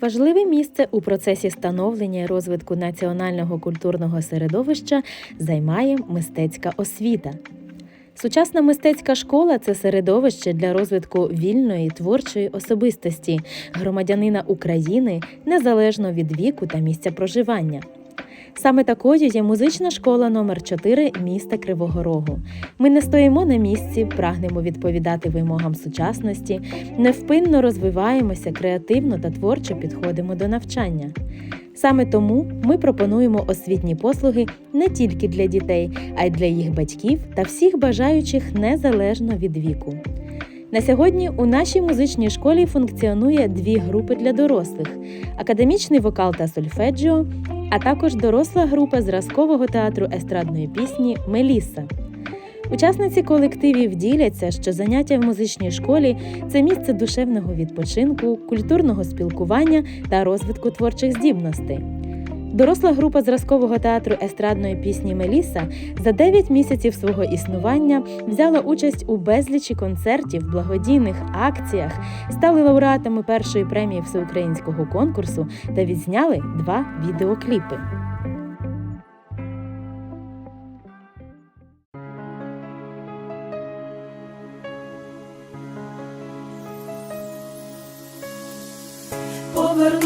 Важливе місце у процесі становлення і розвитку національного культурного середовища займає мистецька освіта. Сучасна мистецька школа це середовище для розвитку вільної творчої особистості громадянина України незалежно від віку та місця проживання. Саме такою є музична школа номер 4 міста Кривого Рогу. Ми не стоїмо на місці, прагнемо відповідати вимогам сучасності, невпинно розвиваємося, креативно та творчо підходимо до навчання. Саме тому ми пропонуємо освітні послуги не тільки для дітей, а й для їх батьків та всіх бажаючих незалежно від віку. На сьогодні у нашій музичній школі функціонує дві групи для дорослих: академічний вокал та сольфеджіо, а також доросла група зразкового театру естрадної пісні Меліса. Учасниці колективів діляться, що заняття в музичній школі це місце душевного відпочинку, культурного спілкування та розвитку творчих здібностей. Доросла група зразкового театру естрадної пісні Меліса за 9 місяців свого існування взяла участь у безлічі концертів, благодійних акціях, стали лауреатами першої премії всеукраїнського конкурсу та відзняли два відеокліпи. Повернути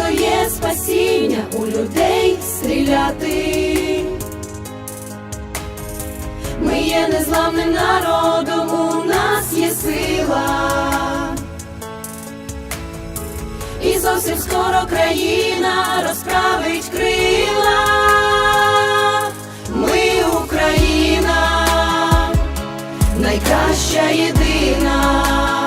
то є спасіння у людей стріляти? Ми є незламним народом, у нас є сила. І зовсім скоро країна розправить крила. Ми Україна найкраща єдина.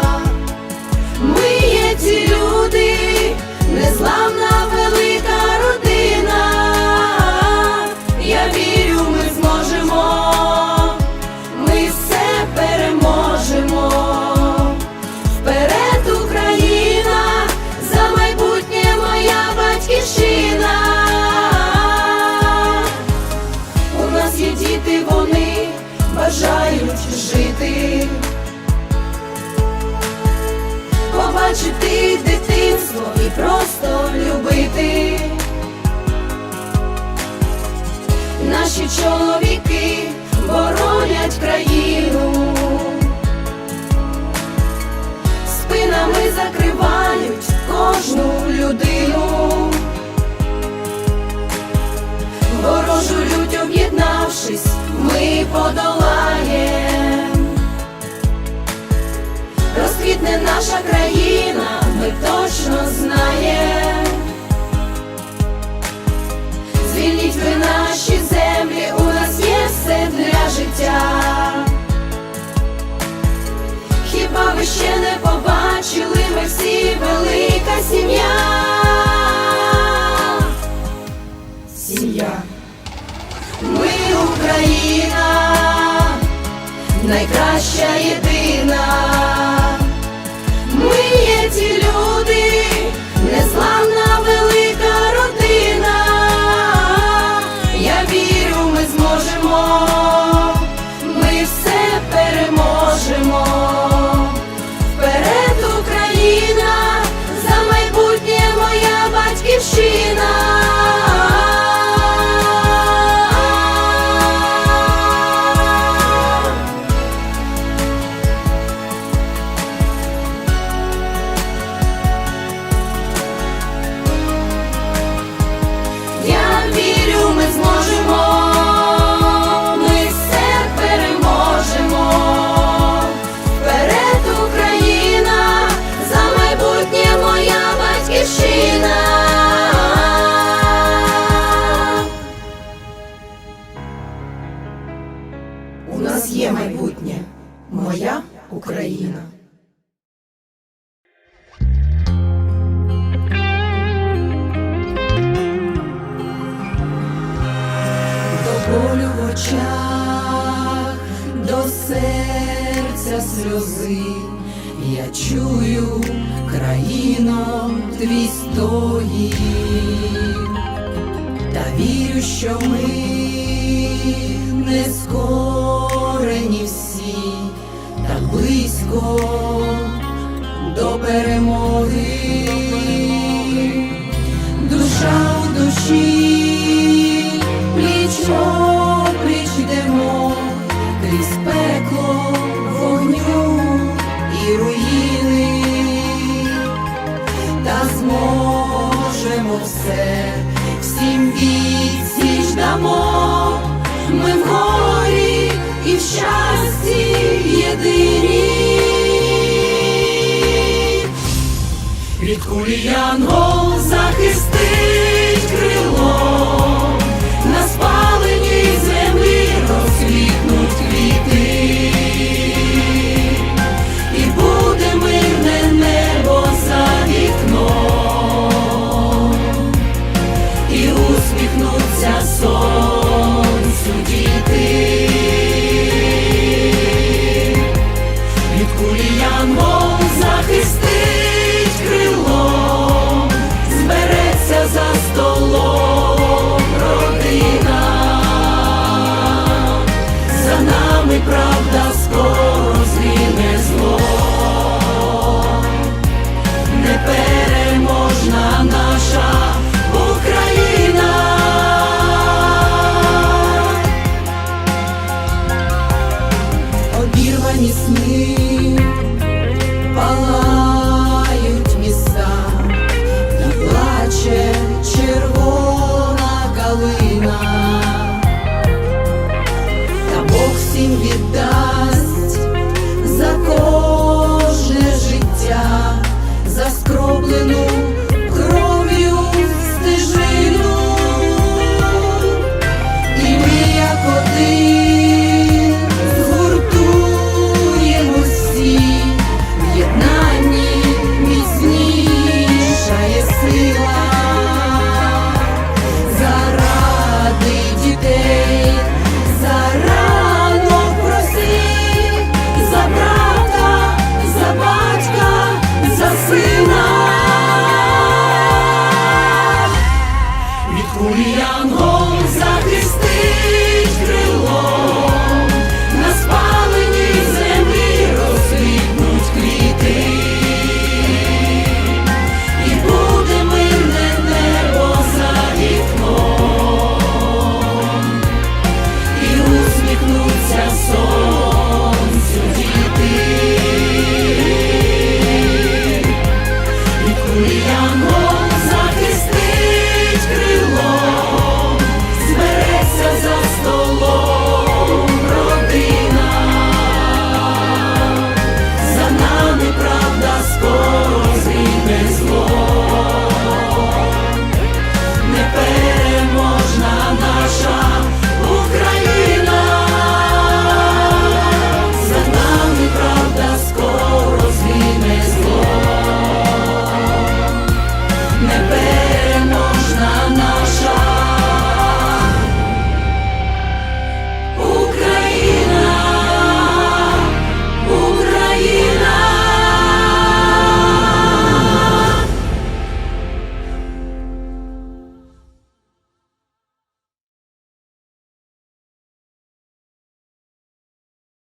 Наші чоловіки боронять країну, спинами закривають кожну людину. Ворожу лють об'єднавшись, ми подолаєм. Розквітне наша країна, ми точно знаєм. Життя. Хіба ви ще не побачили, ми всі велика сім'я? Сім'я. Ми Україна, найкраща єдина. У нас є майбутнє, моя Україна. До болю в очах, до серця сльози, я чую країно твій стогін, та вірю, що ми не скорені все, всім відсіч дамо, ми в горі і в щасті єдині. Від кулі захистить крило, на всім віддасть за кожне життя, за скроблену.